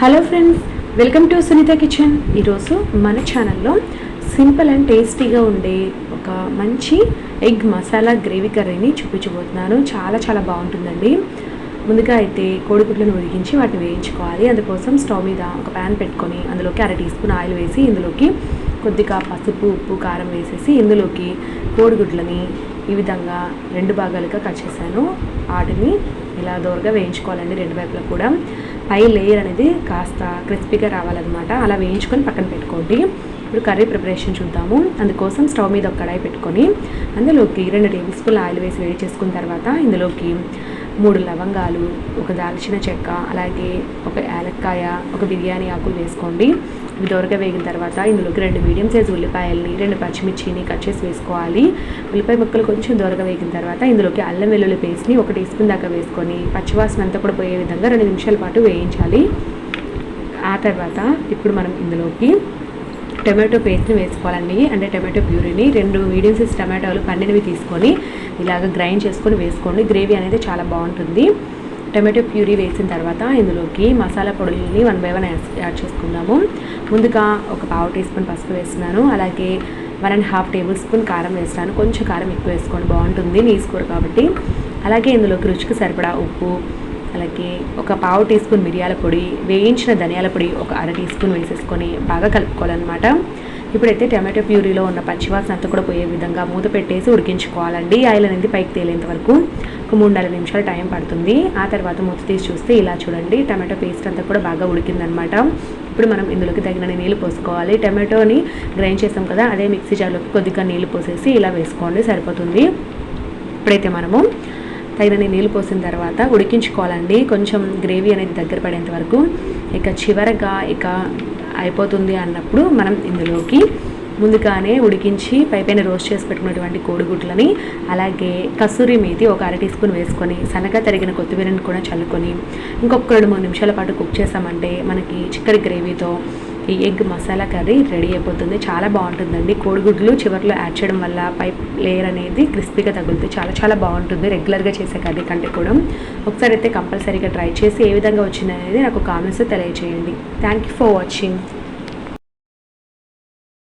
Hello friends welcome to Sunitha kitchen ఈరోజు మన ఛానల్లో సింపుల్ అండ్ టేస్టీగా ఉండే ఒక మంచి ఎగ్ మసాలా గ్రేవీ కర్రీని చూపించబోతున్నాను. చాలా చాలా బాగుంటుందండి. ముందుగా అయితే కోడిగుడ్లను ఉడికించి వాటిని వేయించుకోవాలి. అందుకోసం స్టవ్ మీద ఒక ప్యాన్ పెట్టుకొని అందులోకి అర టీ స్పూన్ ఆయిల్ వేసి ఇందులోకి కొద్దిగా పసుపు ఉప్పు కారం వేసేసి ఇందులోకి కోడిగుడ్లని ఈ విధంగా రెండు భాగాలుగా కట్ చేశాను. వాటిని ఇలా దూరగా వేయించుకోవాలండి రెండు వైపులా కూడా. పై లేయర్ అనేది కాస్త క్రిస్పీగా రావాలన్నమాట. అలా వేయించుకొని పక్కన పెట్టుకోండి. ఇప్పుడు కర్రీ ప్రిపరేషన్ చూద్దాము. అందుకోసం స్టవ్ మీద ఒక కడాయి పెట్టుకొని అందులోకి రెండు టేబుల్ స్పూన్ ఆయిల్ వేసి వేడి చేసుకున్న తర్వాత ఇందులోకి మూడు లవంగాలు ఒక దాల్చిన చెక్క అలాగే ఒక యాలక్కాయ ఒక బిర్యానీ ఆకులు వేసుకోండి. ఇవి దొరక వేగిన తర్వాత ఇందులోకి రెండు మీడియం సైజ్ ఉల్లిపాయల్ని రెండు పచ్చిమిర్చిని కట్ చేసి వేసుకోవాలి. ఉల్లిపాయ ముక్కలు కొంచెం దొరక వేగిన తర్వాత ఇందులోకి అల్లం వెల్లుల్లి పేస్ట్ని ఒక టీ స్పూన్ దాకా వేసుకొని పచ్చివాసన అంతా కూడా పోయే విధంగా రెండు నిమిషాల పాటు వేయించాలి. ఆ తర్వాత ఇప్పుడు మనం ఇందులోకి టమాటో పేస్ట్ని వేసుకోవాలండి. అంటే టమాటో ప్యూరీని. రెండు మీడియం సైజ్ టమాటోలు పండినవి తీసుకొని ఇలాగ గ్రైండ్ చేసుకొని వేసుకోండి. గ్రేవీ అనేది చాలా బాగుంటుంది. టమాటో ప్యూరీ వేసిన తర్వాత ఇందులోకి మసాలా పొడుల్ని వన్ బై వన్ యాడ్ చేసుకుందాము. ముందుగా ఒక పావు టీ స్పూన్ పసుపు వేస్తున్నాను. అలాగే one and half tablespoon కారం వేస్తాను కొంచెం కారం ఎక్కువ వేసుకోండి. బాగుంటుంది నీసుకోరు కాబట్టి. అలాగే ఇందులోకి రుచికి సరిపడా ఉప్పు అలాగే ఒక పావు టీ స్పూన్ మిరియాల పొడి వేయించిన ధనియాల పొడి ఒక అర టీ స్పూన్ వేసేసుకొని బాగా కలుపుకోవాలన్నమాట. ఇప్పుడైతే టమాటో ప్యూరీలో ఉన్న పచ్చివాసన అంతా కూడా పోయే విధంగా మూత పెట్టేసి ఉడికించుకోవాలండి. ఆయిల్ అనేది పైకి తేలేంత వరకు ఒక మూడు నాలుగు నిమిషాలు టైం పడుతుంది. ఆ తర్వాత మూత తీసి చూస్తే ఇలా చూడండి టమాటో పేస్ట్ అంతా కూడా బాగా ఉడికిందనమాట ఇప్పుడు మనం ఇందులోకి తగిన నీళ్ళు పోసుకోవాలి. టమాటోని గ్రైండ్ చేసాం కదా అదే మిక్సీ జార్లోకి కొద్దిగా నీళ్ళు పోసేసి ఇలా వేసుకోండి సరిపోతుంది. ఇప్పుడైతే మనము తగినన్ని నీళ్ళు పోసిన తర్వాత ఉడికించుకోవాలండి. కొంచెం గ్రేవీ అనేది దగ్గర పడేంత వరకు. ఇక చివరగా ఇక అయిపోతుంది అన్నప్పుడు మనం ఇందులోకి ముందుగానే ఉడికించి పైపైన రోస్ట్ చేసి పెట్టుకున్నటువంటి కోడిగుడ్లని అలాగే కసూరి మేతి ఒక అర టీ స్పూన్ వేసుకొని సన్నగా తరిగిన కొత్తిమీరని కూడా చల్లుకొని ఇంకొక రెండు మూడు నిమిషాల పాటు కుక్ చేసామంటే మనకి చిక్కడి గ్రేవీతో ఈ ఎగ్ మసాలా కర్రీ రెడీ అయిపోతుంది. చాలా బాగుంటుందండి. కోడిగుడ్లు చివరిలో యాడ్ చేయడం వల్ల పైప్ లేయర్ అనేది క్రిస్పీగా తగులుతుంది. చాలా చాలా బాగుంటుంది. రెగ్యులర్గా చేసే కర్రీ కంటే కూడా. ఒకసారి అయితే కంపల్సరీగా ట్రై చేసి ఏ విధంగా వచ్చిందనేది నాకు కామెంట్స్ తెలియజేయండి థ్యాంక్ యూ ఫర్ వాచింగ్